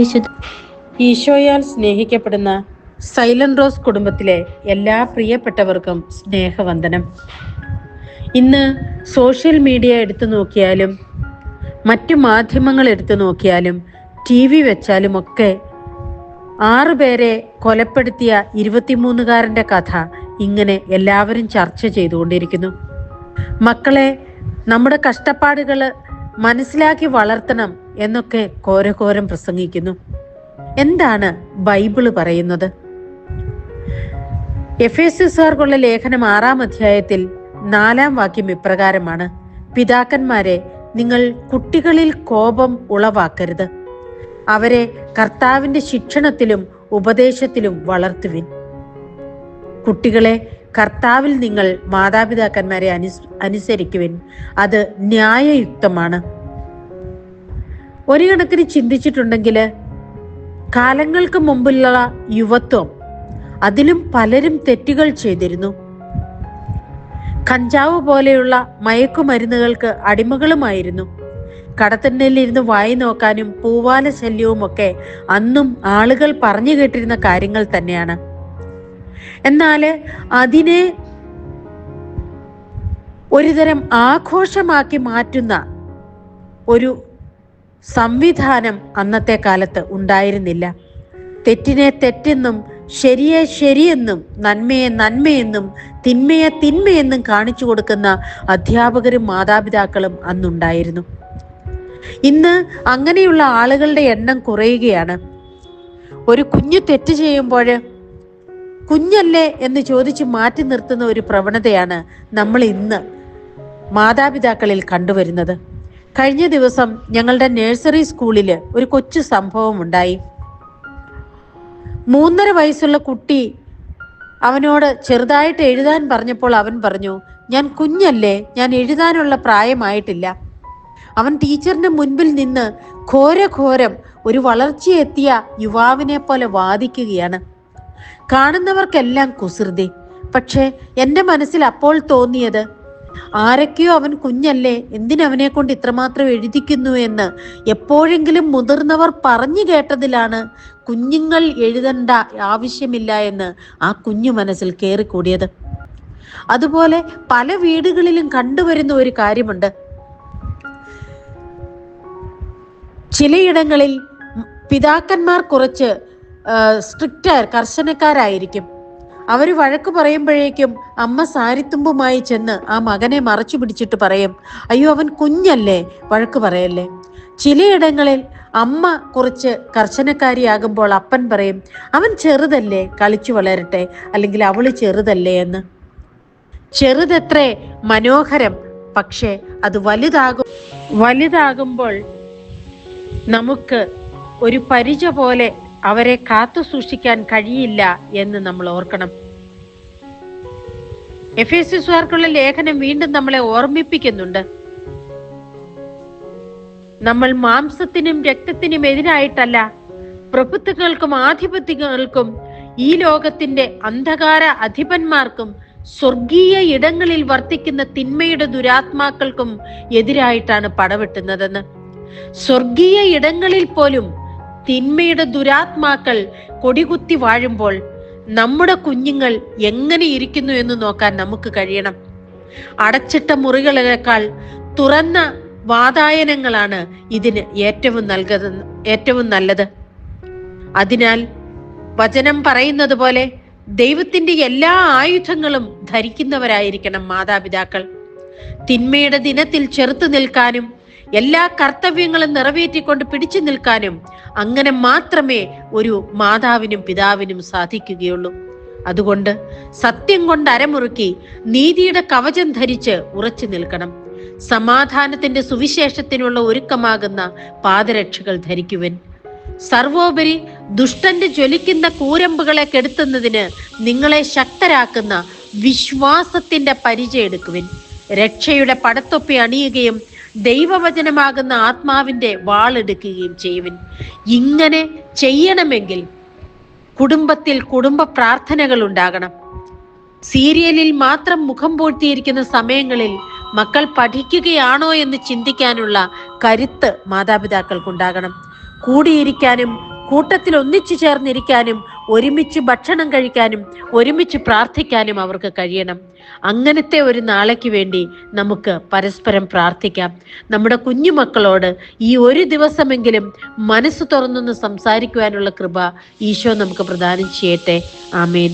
വിശുദ്ധ ഈശോയാൽ സ്നേഹിക്കപ്പെടുന്ന silent rose കുടുംബത്തിലെ എല്ലാ പ്രിയപ്പെട്ടവർക്കും സ്നേഹവന്ദനം. ഇന്ന് സോഷ്യൽ മീഡിയ എടുത്തു നോക്കിയാലും മറ്റു മാധ്യമങ്ങൾ എടുത്തു നോക്കിയാലും ടി വി വെച്ചാലും ഒക്കെ ആറു പേരെ കൊലപ്പെടുത്തിയ ഇരുപത്തിമൂന്നുകാരന്റെ കഥ ഇങ്ങനെ എല്ലാവരും ചർച്ച ചെയ്തുകൊണ്ടിരിക്കുന്നു. മക്കളെ നമ്മുടെ കഷ്ടപ്പാടുകൾ മനസ്സിലാക്കി വളർത്തണം എന്നൊക്കെ കോരകോരം പ്രസംഗിക്കുന്നു. എന്താണ് ബൈബിൾ പറയുന്നത്? എഫ് എസ് എസുകാർക്കുള്ള ലേഖനം ആറാം അധ്യായത്തിൽ നാലാം വാക്യം ഇപ്രകാരമാണ്. പിതാക്കന്മാരെ നിങ്ങൾ കുട്ടികളിൽ കോപം ഉളവാക്കരുത്. അവരെ കർത്താവിന്റെ ശിക്ഷണത്തിലും ഉപദേശത്തിലും വളർത്തുവിൻ. കുട്ടികളെ കർത്താവിൽ നിങ്ങൾ മാതാപിതാക്കന്മാരെ അനുസ് അനുസരിക്കുവിൻ. അത് ന്യായയുക്തമാണ്. ഒരു കണക്കിന് ചിന്തിച്ചിട്ടുണ്ടെങ്കിൽ കാലങ്ങൾക്ക് മുമ്പുള്ള യുവത്വം അതിലും പലരും തെറ്റുകൾ ചെയ്തിരുന്നു. കഞ്ചാവ് പോലെയുള്ള മയക്കുമരുന്നുകൾക്ക് അടിമകളുമായിരുന്നു. കടത്തണ്ണലിരുന്ന് വായി നോക്കാനും പൂവാല ശല്യവും ഒക്കെ അന്നും ആളുകൾ പറഞ്ഞു കേട്ടിരുന്ന കാര്യങ്ങൾ തന്നെയാണ്. എന്നാൽ അതിനെ ഒരുതരം ആഘോഷമാക്കി മാറ്റുന്ന ഒരു സംവിധാനം അന്നത്തെ കാലത്ത് ഉണ്ടായിരുന്നില്ല. തെറ്റിനെ തെറ്റെന്നും ശരിയെ ശരിയെന്നും നന്മയെ നന്മയെന്നും തിന്മയെ തിന്മയെന്നും കാണിച്ചു കൊടുക്കുന്ന അധ്യാപകരും മാതാപിതാക്കളും അന്നുണ്ടായിരുന്നു. ഇന്ന് അങ്ങനെയുള്ള ആളുകളുടെ എണ്ണം കുറയുകയാണ്. ഒരു കുഞ്ഞു തെറ്റ് ചെയ്യുമ്പോൾ കുഞ്ഞല്ലേ എന്ന് ചോദിച്ച് മാറ്റി നിർത്തുന്ന ഒരു പ്രവണതയാണ് നമ്മൾ ഇന്ന് മാതാപിതാക്കളിൽ കണ്ടുവരുന്നത്. കഴിഞ്ഞ ദിവസം ഞങ്ങളുടെ നഴ്സറി സ്കൂളിൽ ഒരു കൊച്ചു സംഭവം ഉണ്ടായി. മൂന്നര വയസ്സുള്ള കുട്ടി അവനോട് ചെറുതായിട്ട് എഴുതാൻ പറഞ്ഞപ്പോൾ അവൻ പറഞ്ഞു ഞാൻ കുഞ്ഞല്ലേ ഞാൻ എഴുതാനുള്ള പ്രായമായിട്ടില്ല. അവൻ ടീച്ചറിന്റെ മുൻപിൽ നിന്ന് ഘോരഘോരം ഒരു വളർച്ചയെത്തിയ യുവാവിനെ പോലെ വാദിക്കുകയാണ്. കാണുന്നവർക്കെല്ലാം കുസൃതി. പക്ഷേ എന്റെ മനസ്സിൽ അപ്പോൾ തോന്നിയത് ആരൊക്കെയോ അവൻ കുഞ്ഞല്ലേ എന്തിനവനെ കൊണ്ട് ഇത്രമാത്രം എഴുതിക്കുന്നു എന്ന് എപ്പോഴെങ്കിലും മുതിർന്നവർ പറഞ്ഞു കേട്ടതിലാണ് കുഞ്ഞുങ്ങൾ എഴുതണ്ട ആവശ്യമില്ല എന്ന് ആ കുഞ്ഞു മനസ്സിൽ കയറിക്കൂടിയത് അതുപോലെ പല വീടുകളിലും കണ്ടുവരുന്ന ഒരു കാര്യമുണ്ട്. ചിലയിടങ്ങളിൽ പിതാക്കന്മാർ കുറച്ച് സ്ട്രിക്റ്റ് കർശനക്കാരായിരിക്കും. അവർ വഴക്ക് പറയുമ്പോഴേക്കും അമ്മ സാരിത്തുമ്പുമായി ചെന്ന് ആ മകനെ മറച്ചു പിടിച്ചിട്ട് പറയും അയ്യോ അവൻ കുഞ്ഞല്ലേ? വഴക്ക് പറയല്ലേ. ചിലയിടങ്ങളിൽ അമ്മ കുറച്ച് കർശനക്കാരിയാകുമ്പോൾ അപ്പൻ പറയും അവൻ ചെറുതല്ലേ കളിച്ചു വളരട്ടെ അല്ലെങ്കിൽ അവൾ ചെറുതല്ലേ എന്ന്. ചെറുതത്രേ മനോഹരം പക്ഷേ അത് വലുതാകും. വലുതാകുമ്പോൾ നമുക്ക് ഒരു പരിച പോലെ അവരെ കാത്തു സൂക്ഷിക്കാൻ കഴിയില്ല എന്ന് നമ്മൾ ഓർക്കണം. എഫ് എസ് എസുകാർക്കുള്ള ലേഖനം വീണ്ടും നമ്മളെ ഓർമ്മിപ്പിക്കുന്നുണ്ട്. നമ്മൾ മാംസത്തിനും രക്തത്തിനും എതിരായിട്ടല്ല പ്രഭുത്വങ്ങൾക്കും ആധിപത്യങ്ങൾക്കും ഈ ലോകത്തിന്റെ അന്ധകാര അധിപന്മാർക്കും സ്വർഗീയ ഇടങ്ങളിൽ വർത്തിക്കുന്ന തിന്മയുടെ ദുരാത്മാക്കൾക്കും എതിരായിട്ടാണ് പടവെട്ടുന്നതെന്ന്. സ്വർഗീയ ഇടങ്ങളിൽ പോലും തിന്മയുടെ ദുരാത്മാക്കൾ കൊടികുത്തി വാഴുമ്പോൾ നമ്മുടെ കുഞ്ഞുങ്ങൾ എങ്ങനെ ഇരിക്കുന്നു എന്ന് നോക്കാൻ നമുക്ക് കഴിയണം. അടച്ചിട്ട മുറികളേക്കാൾ തുറന്ന വാതായനങ്ങളാണ് ഇതിന് ഏറ്റവും നൽകത് ഏറ്റവും നല്ലത്. അതിനാൽ വചനം പറയുന്നത് പോലെ ദൈവത്തിന്റെ എല്ലാ ആയുധങ്ങളും ധരിക്കുന്നവരായിരിക്കണം മാതാപിതാക്കൾ. തിന്മയുടെ ദിനത്തിൽ ചെറുത്തു നിൽക്കാനും എല്ലാ കർത്തവ്യങ്ങളും നിറവേറ്റിക്കൊണ്ട് പിടിച്ചു നിൽക്കാനും അങ്ങനെ മാത്രമേ ഒരു മാതാവിനും പിതാവിനും സാധിക്കുകയുള്ളൂ. അതുകൊണ്ട് സത്യം കൊണ്ട് അരമുറുക്കി നീതിയുടെ കവചം ധരിച്ച് ഉറച്ചു നിൽക്കണം. സമാധാനത്തിന്റെ സുവിശേഷത്തിനുള്ള ഒരുക്കമാകുന്ന പാദരക്ഷകൾ ധരിക്കുവൻ. സർവോപരി ദുഷ്ടന്റെ ജ്വലിക്കുന്ന കൂരമ്പുകളെ കെടുത്തുന്നതിന് നിങ്ങളെ ശക്തരാക്കുന്ന വിശ്വാസത്തിന്റെ പരിചയം എടുക്കുവിൻ രക്ഷയുടെ പടത്തൊപ്പി അണിയുകയും ദൈവവചനമാകുന്ന ആത്മാവിന്റെ വാളെടുക്കുകയും ചെയ്യുവിൻ. ഇങ്ങനെ ചെയ്യണമെങ്കിൽ കുടുംബത്തിൽ കുടുംബ പ്രാർത്ഥനകൾ ഉണ്ടാകണം. സീരിയലിൽ മാത്രം മുഖം പൂഴ്ത്തിയിരിക്കുന്ന സമയങ്ങളിൽ മക്കൾ പഠിക്കുകയാണോ എന്ന് ചിന്തിക്കാനുള്ള കരുത്ത് മാതാപിതാക്കൾക്കുണ്ടാകണം. കൂടിയിരിക്കാനും കൂട്ടത്തിൽ ഒന്നിച്ചു ചേർന്നിരിക്കാനും ഒരുമിച്ച് ഭക്ഷണം കഴിക്കാനും ഒരുമിച്ച് പ്രാർത്ഥിക്കാനും അവർക്ക് കഴിയണം. അങ്ങനത്തെ ഒരു നാളേക്ക് വേണ്ടി നമുക്ക് പരസ്പരം പ്രാർത്ഥിക്കാം. നമ്മുടെ കുഞ്ഞുമക്കളോട് ഈ ഒരു ദിവസമെങ്കിലും മനസ്സ് തുറന്നൊന്ന് സംസാരിക്കുവാനുള്ള കൃപ ഈശോ നമുക്ക് പ്രദാനം ചെയ്യട്ടെ. ആമേൻ.